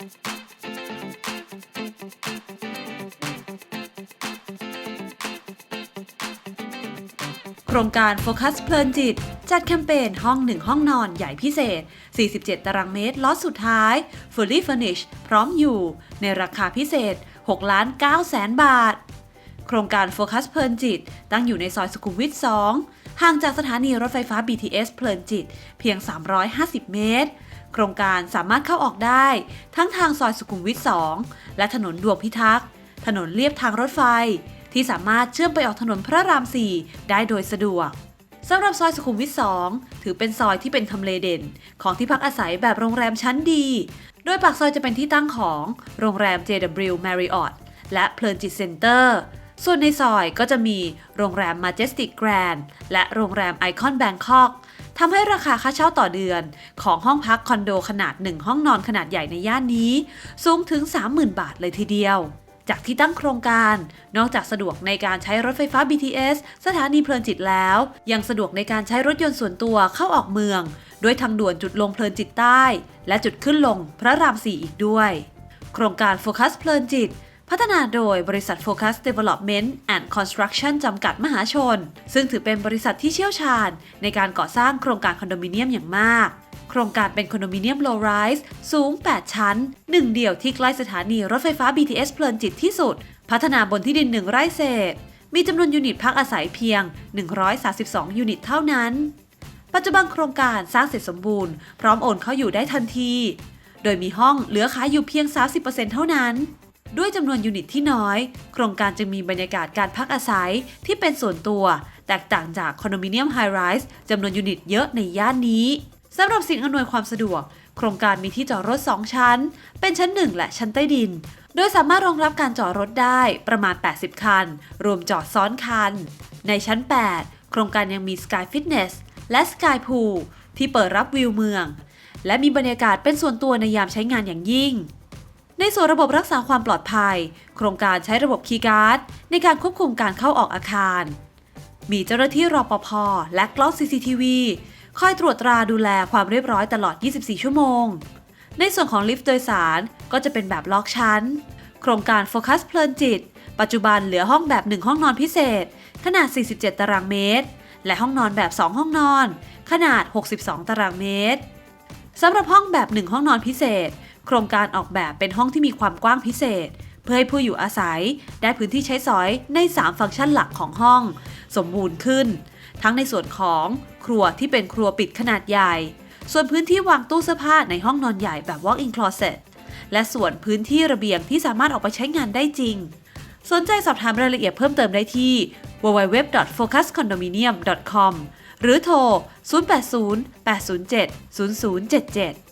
โครงการโฟกัสเพลินจิต จัดแคมเปญห้องหนึ่งห้องนอนใหญ่พิเศษ 47 ตารางเมตรล็อตสุดท้าย Fully Furnished พร้อมอยู่ ในราคาพิเศษ 6 ล้าน9แสนบาท โครงการโฟกัสเพลินจิต ตั้งอยู่ในซอยสุขุมวิท 2 ห่างจากสถานีรถไฟฟ้า BTS เพลินจิต เพียง 350 เมตร โครงการสามารถเข้าออกได้ ทั้งทางซอยสุขุมวิท 2 และถนนดวงพิทักษ์ ถนนเลียบทางรถไฟ ที่สามารถเชื่อมไปออกถนนพระราม 4 ได้โดยสะดวกสำหรับซอยสุขุมวิท 2 ถือเป็นซอยที่เป็นทำเลเด่น ของที่พักอาศัยแบบโรงแรมชั้นดี โดยปากซอยจะเป็นที่ตั้งของโรงแรม JW Marriott และเพลินจิตเซ็นเตอร์ ส่วนในซอยก็จะมีโรงแรม Majestic Grand และโรงแรม Icon Bangkok ทำให้ราคาค่าเช่าต่อเดือน ของห้องพักคอนโดขนาด 1 ห้องนอนขนาดใหญ่ในย่านนี้ สูงถึง 30,000 บาทเลยทีเดียวจากที่ตั้งโครงการ นอกจากสะดวกในการใช้รถไฟฟ้า BTS สถานีเพลินจิตแล้ว ยังสะดวกในการใช้รถยนต์ส่วนตัวเข้าออกเมือง ด้วยทางด่วนจุดลงเพลินจิตใต้ และจุดขึ้นลงพระราม4อีกด้วย โครงการโฟกัสเพลินจิต พัฒนาโดยบริษัท Focus Development and Construction จำกัดมหาชน ซึ่งถือเป็นบริษัทที่เชี่ยวชาญ ในการก่อสร้างโครงการคอนโดมิเนียมอย่างมาก โครงการเป็นคอนโดมิเนียม low rise สูง 8 ชั้น หนึ่งเดียวที่ใกล้สถานีรถไฟฟ้า BTS เพลินจิตที่สุด พัฒนาบนที่ดิน1ไร่เศษ มีจำนวนยูนิตพักอาศัยเพียง 132 ยูนิตเท่านั้น ปัจจุบันโครงการสร้างเสร็จสมบูรณ์พร้อมโอนเข้าอยู่ได้ทันที โดยมีห้องเหลือขายอยู่เพียง 30%เท่านั้น ด้วยจำนวนยูนิตที่น้อย โครงการจึงมีบรรยากาศการพักอาศัยที่เป็นส่วนตัว แตกต่างจากคอนโดมิเนียมไฮไรส์จำนวนยูนิตเยอะในย่านนี้สำหรับสิ่งอำนวยความสะดวก โครงการมีที่จอดรถ 2 ชั้น เป็นชั้น 1 และชั้นใต้ดิน โดยสามารถรองรับการจอดรถได้ประมาณ 80 คัน รวมจอดซ้อนคัน ในชั้น 8 โครงการยังมี Sky Fitness และ Sky Pool ที่เปิดรับวิวเมือง และมีบรรยากาศเป็นส่วนตัวในยามใช้งานอย่างยิ่ง ในส่วนระบบรักษาความปลอดภัย โครงการใช้ระบบคีย์การ์ดในการควบคุมการเข้าออกอาคาร มีเจ้าหน้าที่รปภและกล้อง CCTV คอยตรวจตราดูแลความเรียบร้อยตลอด 24 ชั่วโมง ในส่วนของลิฟต์โดยสารก็จะเป็นแบบล็อกชั้น โครงการโฟกัสเพลินจิต ปัจจุบันเหลือห้องแบบ 1 ห้องนอนพิเศษ ขนาด 47 ตารางเมตร และห้องนอนแบบ 2 ห้องนอน ขนาด 62 ตารางเมตรสำหรับห้องแบบ 1 ห้องนอนพิเศษ โครงการออกแบบเป็นห้องที่มีความกว้างพิเศษ เพื่อให้ผู้อยู่อาศัยได้พื้นที่ใช้สอยใน 3 ฟังก์ชันหลักของห้อง สมบูรณ์ขึ้น ทั้งในส่วนของครัวที่เป็นครัวปิดขนาดใหญ่ ส่วนพื้นที่วางตู้เสื้อผ้าในห้องนอนใหญ่แบบ walk-in closet และส่วนพื้นที่ระเบียงที่สามารถออกไปใช้งานได้จริง สนใจสอบถามรายละเอียดเพิ่มเติมได้ที่ www.focuscondominium.com หรือโทร 080 807 0077